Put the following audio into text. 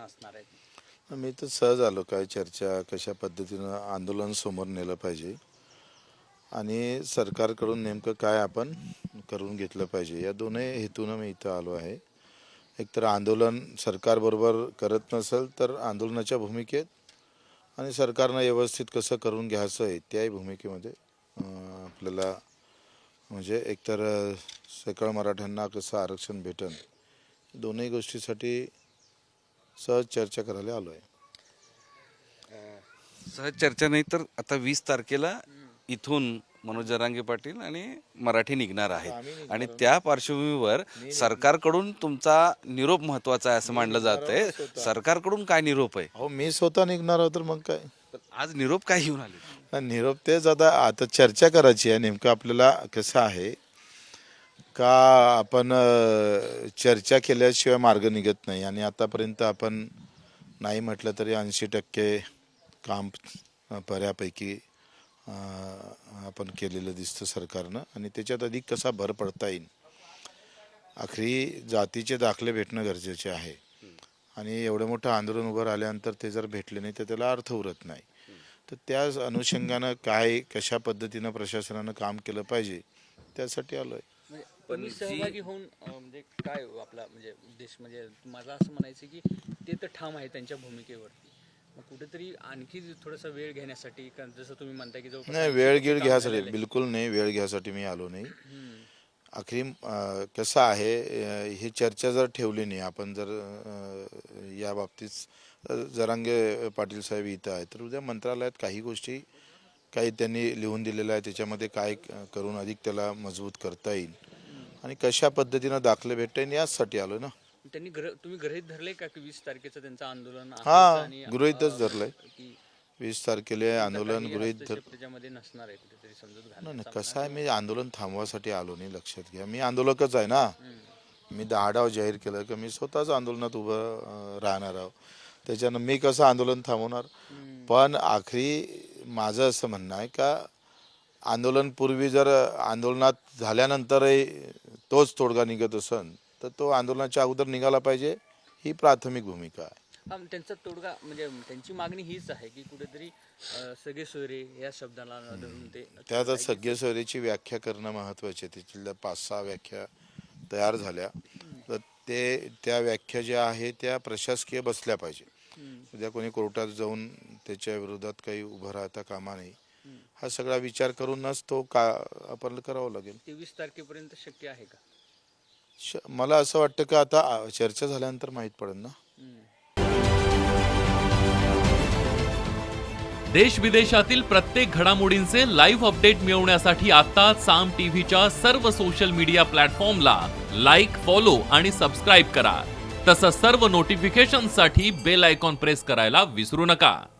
असणार आहेत? मी तर सहज आलो. काय चर्चा कशा पद्धतीनं आंदोलन समोर नेलं पाहिजे आणि सरकारकडून नेमकं काय आपण करून घेतलं पाहिजे या दोन्ही हेतूनं मी इथं आलो आहे. एकतर आंदोलन सरकारबरोबर करत नसेल तर आंदोलनाच्या भूमिकेत आणि सरकारनं व्यवस्थित कसं करून घ्यायचं आहे त्याही भूमिकेमध्ये अं, आपल्याला म्हणजे एकतर अं, सकळ मराठ्यांना कसं आरक्षण भेटन दोन्ही गोष्टीसाठी सहज चर्चा करायला आलो आहे सहज चर्चा नाही तर आता वीस तारखेला इथून मनोज जरांगे पाटील आणि मराठी निघणार आहेत. आणि त्या पार्श्वभूमीवर सरकारकडून तुमचा निरोप महत्त्वाचा आहे असं मानलं जात आहे सरकारकडून काय निरोप आहे? अहो मी स्वतः निघणार आहोत तर मग काय? आज निरोप काय घेऊन आले? निरोप तेच आता आता चर्चा करायची आहे. नेमकं आपल्याला कसं आहे का आपण चर्चा केल्याशिवाय मार्ग निघत नाही आणि आतापर्यंत आपण नाही म्हटलं तरी ऐंशी टक्के काम बऱ्यापैकी आपण केलेलं दिसतं सरकारनं आणि त्याच्यात अधिक कसा भर पडता येईल. आखरी जातीचे दाखले भेटणं गरजेचे आहे. आणि एवढं मोठं आंदोलन उभं राहिल्यानंतर ते जर भेटले नाही तर त्याला अर्थ उरत नाही. तर त्या अनुषंगानं काय कशा पद्धतीनं प्रशासनानं काम केलं पाहिजे त्यासाठी आलो आहे तुम्ही सहभागी होऊन अं, म्हणजे काय आपला म्हणजे उद्देश म्हणजे माझं असं म्हणायचं की ते तर ठाम आहे त्यांच्या भूमिकेवरती. मग कुठेतरी आणखी थोडासा वेळ घेण्यासाठी कारण जसं तुम्ही म्हणताय की जवळपास नाही वेळ गिळ घ्यासाठी बिलकुल नाही वेळ घ्यासाठी मी आलो नाही. हम्म. आखरी अं, कसं आहे अं, ही चर्चा जर ठेवली नाही आपण जर अं, या बाबतीत अं, जरांगे पाटील साहेब इथं आहेत तर उद्या मंत्रालयात काही गोष्टी काही त्यांनी लिहून दिलेलं आहे त्याच्यामध्ये काय क- करून अधिक त्याला मजबूत करता येईल. आणि कशा पद्धतीनं दाखले येईल याचसाठी आलो ना. त्यांनी तुम्ही गृहीत धरले का की वीस तारखेचं त्यांचं आंदोलन आहेच हा आणि, गृहीतच धरलंय. की वीस तारखेला आंदोलन गृहीत धर हस्तक्षेप त्याच्यामध्ये नसणार आहे कुठेतरी समजूत नाही घालण्याचा नाही कसं आहे मी आंदोलन थांबवासाठी आलो नाही लक्षात घ्या. मी आंदोलकच आहे ना. मी दहा डाव जाहीर केलं की मी स्वतःच आंदोलनात उभं अं, राहणार आहो. त्याच्यानं मी कसं आंदोलन थांबवणार? पण आखरी माझं असं म्हणणं आहे का आंदोलन पूर्वी जर आंदोलनात झाल्यानंतरही तोच तोडगा निघत असन तर तो आंदोलनाच्या अगोदर निघाला पाहिजे ही प्राथमिक भूमिका आहे. त्यांचा तोडगा म्हणजे त्यांची मागणी हीच आहे की कुठेतरी सगळे सोयरे या शब्दाला न धरून ते त्यात सगळे सोयरीची व्याख्या करणं महत्वाची आहे. त्याच्यातल्या पाच सहा व्याख्या तयार झाल्या. तर ते त्या व्याख्या ज्या आहे त्या प्रशासकीय बसल्या पाहिजे. उद्या कोणी कोर्टात जाऊन त्याच्या विरोधात काही उभं राहता कामा नाही हा सगळा विचार करूनच तो का आपल्याला करावं लागेल. तेवीस तारखेपर्यंत शक्य आहे का? श- मला असं वाटतं की आता आ, चर्चा झाल्यानंतर माहीत पडेल ना. देश विदेशातील प्रत्येक घडामोडींचे लाईव्ह अपडेट मिळवण्यासाठी आता साम टीव्हीच्या सर्व सोशल मीडिया प्लॅटफॉर्मला लाईक फॉलो आणि सबस्क्राईब करा. तसंच सर्व नोटिफिकेशनसाठी बेल आयकॉन प्रेस करायला विसरू नका.